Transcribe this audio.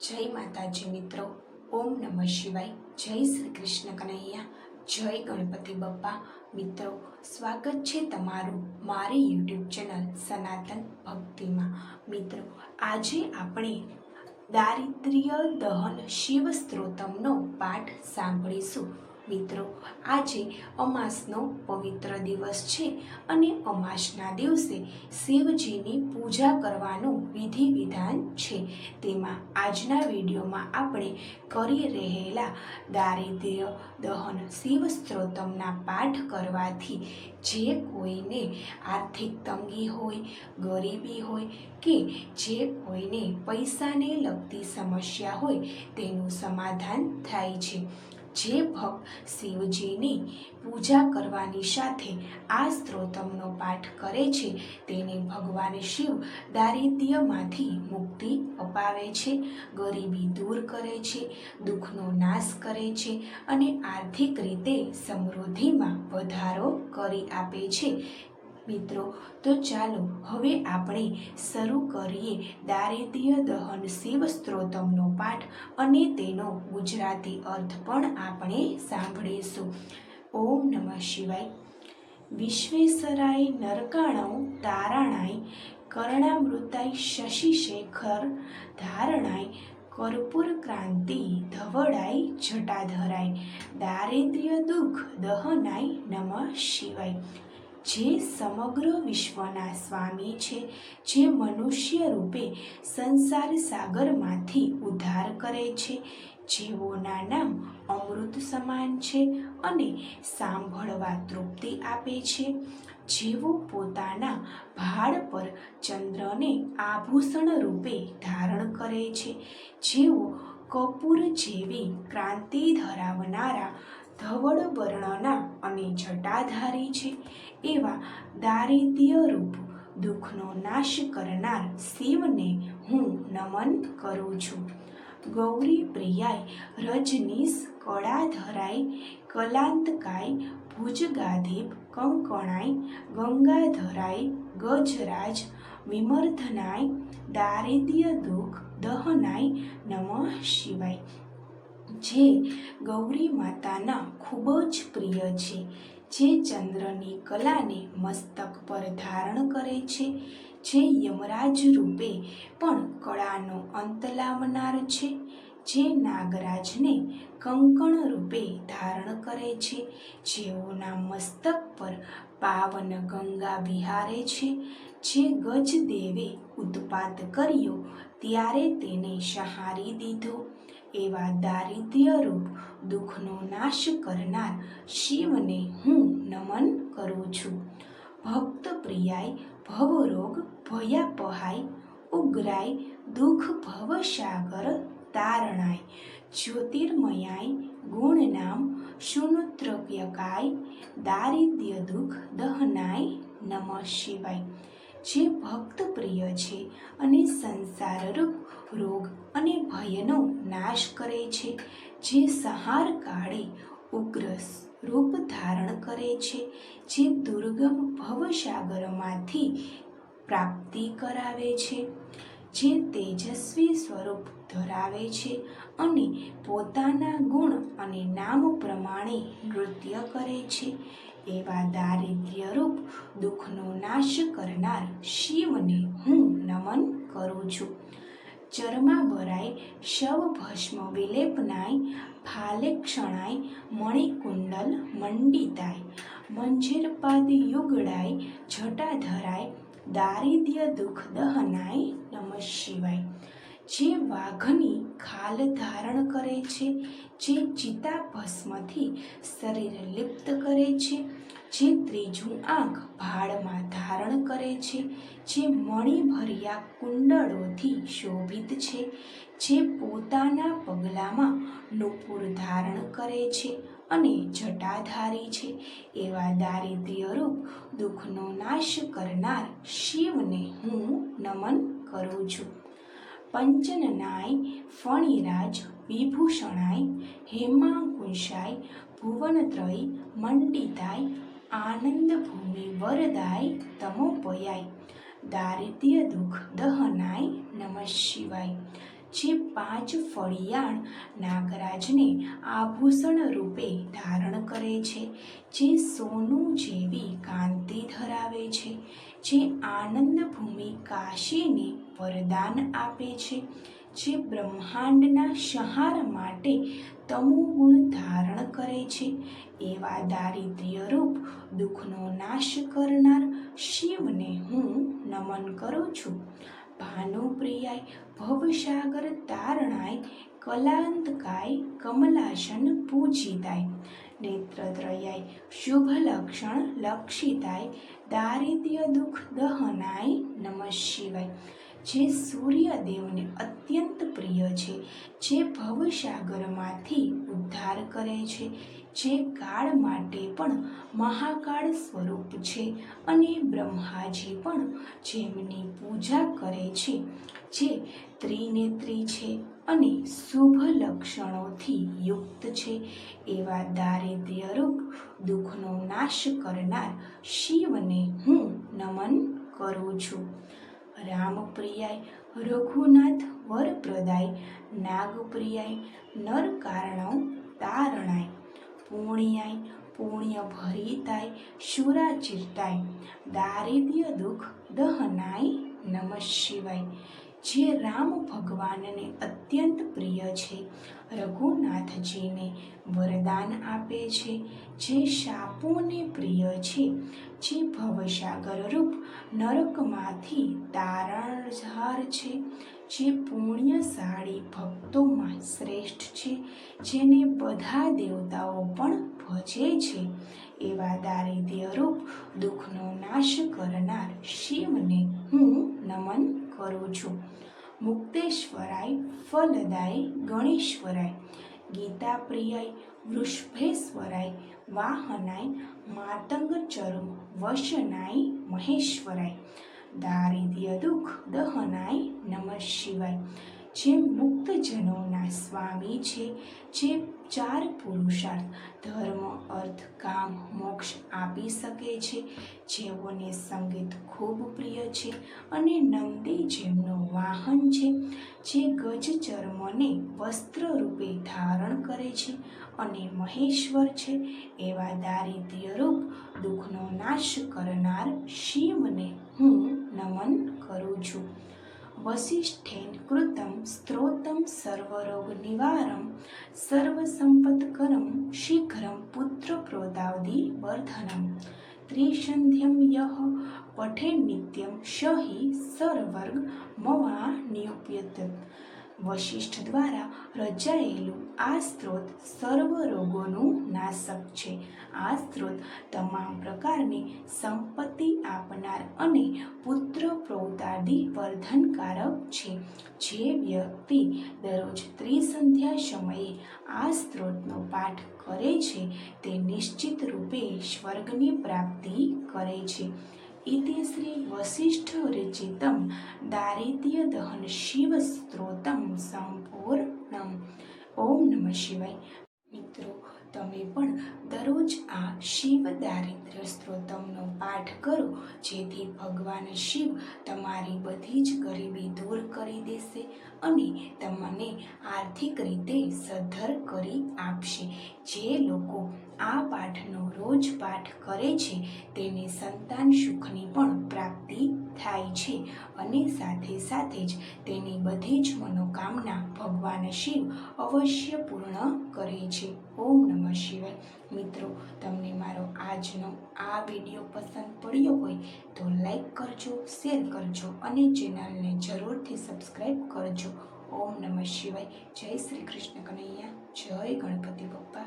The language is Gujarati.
જય માતાજી મિત્રો. ઓમ નમઃ શિવાય. જય શ્રી કૃષ્ણ કનૈયા. જય ગણપતિ બપ્પા મિત્રો, સ્વાગત છે તમારું મારી યુટ્યુબ ચેનલ સનાતન ભક્તિમાં. મિત્રો, આજે આપણે દારિદ્ર્ય દહન શિવ સ્ત્રોતમનો પાઠ સાંભળીશું. મિત્રો, આજે અમાસનો પવિત્ર દિવસ છે અને અમાસના દિવસે શિવજીની પૂજા કરવાનું વિધિ વિધાન છે. તેમાં આજના વિડીયોમાં આપણે કરી રહેલા દારિદ્ર્ય દહન શિવ સ્ત્રોતમના પાઠ કરવાથી જે કોઈને આર્થિક તંગી હોય, ગરીબી હોય કે જે કોઈને પૈસાને લગતી સમસ્યા હોય તેનું સમાધાન થાય છે. જે ભક્ત શિવજીની પૂજા કરવાની સાથે આ સ્ત્રોતમનો પાઠ કરે છે, તેને ભગવાન શિવ દારિદ્ર્યમાંથી મુક્તિ અપાવે છે, ગરીબી દૂર કરે છે, દુઃખનો નાશ કરે છે અને આર્થિક રીતે સમૃદ્ધિમાં વધારો કરી આપે છે. મિત્રો, તો ચાલો હવે આપણે શરૂ કરીએ દારિદ્ર્ય દહન શિવ સ્ત્રોતમનો પાઠ અને તેનો ગુજરાતી અર્થ પણ આપણે સાંભળીશું. ઓમ નમઃ શિવાય. વિશ્વેશ્વરાય નરકાણવ તારાણાય, કર્ણામૃતાય શશિશેખર ધારણાય, કર્પૂર ક્રાંતિ ધવડાય, જટાધરાય. દારિદ્ર્ય દુઃખ દહનાય નમઃ શિવાય. જે સમગ્ર વિશ્વના સ્વામી છે, જે મનુષ્ય રૂપે સંસાર સાગરમાંથી ઉદ્ધાર કરે છે. જેઓના નામ અમૃત સમાન છે અને સાંભળવા તૃપ્તિ આપે છે. જેઓ પોતાના ભાડ પર ચંદ્રને આભૂષણ રૂપે ધારણ કરે છે. જેઓ કપૂર જેવી ક્રાંતિ ધરાવનારા ધવળ વર્ણના અને જટાધારી છે એવા દારિદ્ર્ય રૂપ દુઃખનો નાશ કરનાર શિવને હું નમન કરું છું. ગૌરી પ્રિયાય, રજનીશ, કળાધરાય, કલાંતકાય ભુજગાધીપ કંકણાય, ગંગાધરાય, ગજરાજ, વિમર્ધનાય, દારિદ્ર્ય દુઃખ દહનાય નમઃ શિવાય. જે ગૌરી માતાના ખૂબ જ પ્રિય છે, જે ચંદ્રની કલાને મસ્તક પર ધારણ કરે છે, જે યમરાજ રૂપે પણ કળાનો અંત લાવનાર છે, જે નાગરાજને કંકણ રૂપે ધારણ કરે છે, જેઓના મસ્તક પર પાવન ગંગા વિહારે છે, જે ગજદેવે ઉત્પાત કર્યો ત્યારે તેને સહારી દીધો. એવા દારિદ્ર્યરૂપ દુઃખનો નાશ કરનાર શિવને હું નમન કરું છું. ભક્ત પ્રિયાય, ભવરોગ ભયાપહાય ઉગ્રાય, દુઃખ ભવસાગર તારણાય, જ્યોતિર્મયાય ગુણનામ શુનુત્રવ્યકાય દારિદ્ર્ય દુઃખ દહનાય નમઃ શિવાય. જે ભક્ત પ્રિય છે અને સંસારરૂપ રોગ અને ભયનો નાશ કરે છે, જે સહાર કાળે ઉગ્ર રૂપ ધારણ કરે છે, જે દુર્ગમ ભવસાગરમાંથી પ્રાપ્તિ કરાવે છે, જે તેજસ્વી સ્વરૂપ ધરાવે છે અને પોતાના ગુણ અને નામ પ્રમાણે નૃત્ય કરે છે એવા દારિદ્ર્ય રૂપ દુઃખનો નાશ કરનાર શિવને હું નમન કરું છું. ચરમાબરાય શવ ભસ્મ વિલેપનાય, ફાલે ક્ષણાય મણિકુંડલ મંડિતાય. મંજેરપાદ યુગડાય જટાધરાય દારિદ્ર્ય દુઃખ દહનાય નમઃ શિવાય. જે વાઘની ખાલ ધારણ કરે છે, જે ચિતા ભસ્મથી શરીર લિપ્ત કરે છે, જે ત્રીજું આંખ ભાડમાં ધારણ કરે છે, જે મણિભર્યા કુંડળોથી શોભિત છે, જે પોતાના પગલામાં નુપુર ધારણ કરે છે અને જટાધારી છે. એવા દારિદ્ર્યરૂપ દુઃખનો નાશ કરનાર શિવને હું નમન કરું છું. પંચનનાય ફણિરાજ વિભૂષણાય હેમાંકુશાય ભુવનત્રય મંડિતાય આનંદભૂમિ વરદાય તમોપયાય દારિદ્ર્ય દુઃખ દહનાય નમઃ શિવાય. જે પાંચ ફળિયાણ નાગરાજને આભૂષણ રૂપે ધારણ કરે છે, જે સોનું જેવી કાંતિ ધરાવે છે, જે આનંદ ભૂમિ કાશીને વરદાન આપે છે, જે બ્રહ્માંડના સંહાર માટે તમોગુણ ધારણ કરે છે, એવા દારિદ્ર્ય રૂપ દુઃખનો નાશ કરનાર શિવને હું નમન કરું છું. ભાનુપ્રિયાય ભવસાગર તારણાય, કલાંતકાય, કમલાસન પૂજિતાય. નેત્રત્રયાય શુભ લક્ષણ લક્ષિતાય, દારિદ્ર્ય દુઃખ દહનાય નમઃ શિવાય. જે સૂર્યદેવને અત્યંત પ્રિય છે, જે ભવસાગરમાંથી ઉદ્ધાર કરે છે જે કાળ માટે પણ મહાકાળ સ્વરૂપ છે અને બ્રહ્માજી પણ જેમની પૂજા કરે છે, જે ત્રિનેત્રી છે અને શુભ લક્ષણોથી યુક્ત છે, એવા દારિદ્ર્યરૂપ દુઃખનો નાશ કરનાર શિવને હું નમન કરું છું. રામપ્રિયાય, રઘુનાથ વરપ્રદાય, નાગપ્રિયાય નર કારણો તારણાય પુણ્યાય પુણ્ય ભરિતાય શુરાચિતાય દારિદ્ર્ય દુઃખ દહનાય નમઃ શિવાય. જે રામ ભગવાનને અત્યંત પ્રિય છે, રઘુનાથજીને વરદાન આપે છે, જે શાપોને પ્રિય છે, જે ભવસાગર રૂપ નરકમાંથી તારણહાર છે, જે પુણ્યશાળી ભક્તોમાં શ્રેષ્ઠ છે, જેને બધા દેવતાઓ પણ ભજે છે, એવા દારિદ્ર્યરૂપ દુઃખનો નાશ કરનાર શિવને હું નમન કરું છું. મુક્તેશ્વરાય, ફલદાય, ગણેશ્વરાય ગીતા પ્રિયાય વૃષભેશ્વરાય, વાહનાય માતંગ ચરમ વશનાય, મહેશ્વરાય, દારિદ્ર્ય દુઃખ દહનાય, નમઃ શિવાય. જે મુક્તજનોના સ્વામી છે, જે ચાર પુરુષાર્થ, ધર્મ, અર્થ, કામ, મોક્ષ આપી શકે છે. જેઓને સંગીત ખૂબ પ્રિય છે અને નંદી જેમનું વાહન છે, જે ગજ ચર્મને વસ્ત્ર રૂપે ધારણ કરે છે અને મહેશ્વર છે, એવા દારિદ્ર્યરૂપ દુઃખનો નાશ કરનાર શિવને હું નમન કરું છું. वसिष्ठेन कृतं स्तोत्रं सर्वरोगनिवारं सर्वसम्पत्करं शीघ्रं पुत्रप्रोतावदिवर्धनं त्रिसन्ध्यं यः पठेन्नित्यं स हि सर्वर्ग ममा नियुप्यतत् વશિષ્ઠ દ્વારા રચાયેલું આ સ્ત્રોત સર્વ રોગોનું નાશક છે. આ સ્ત્રોત તમામ પ્રકારની સંપત્તિ આપનાર અને પુત્ર પ્રૌતાદી વર્ધનકારક છે. જે વ્યક્તિ દરરોજ ત્રિસંધ્યા સમયે આ સ્ત્રોતનો પાઠ કરે છે, તે નિશ્ચિત રૂપે સ્વર્ગની પ્રાપ્તિ કરે છે. इति श्री वसिष्ठ रचितं दारिद्र्य दहन शिव स्त्रोतम સંપૂર્ણમ ઓમ નમઃ શિવાય મિત્રો તમે પણ દરરોજ આ શિવ દારિદ્ર્ય સ્ત્રોતમનો પાઠ કરો જેથી ભગવાન શિવ તમારી બધી જ ગરીબી દૂર કરી દેશે અને તમને આર્થિક રીતે સદ્ધર કરી આપશે. જે લોકો આ પાઠનો રોજ પાઠ કરે છે, તેને સંતાન સુખની પણ પ્રાપ્તિ થાય છે અને સાથે સાથે જ તેની બધી જ મનોકામના ભગવાન શિવ અવશ્ય પૂર્ણ કરે છે. ઓમ નમઃ શિવાય. મિત્રો, તમને મારો આજનો આ વીડિયો પસંદ પડ્યો હોય તો લાઈક કરજો, શેર કરજો અને ચેનલને જરૂરથી સબસ્ક્રાઈબ કરજો. ઓમ નમઃ શિવાય. જય શ્રી કૃષ્ણ કનૈયા. જય ગણપતિ બપ્પા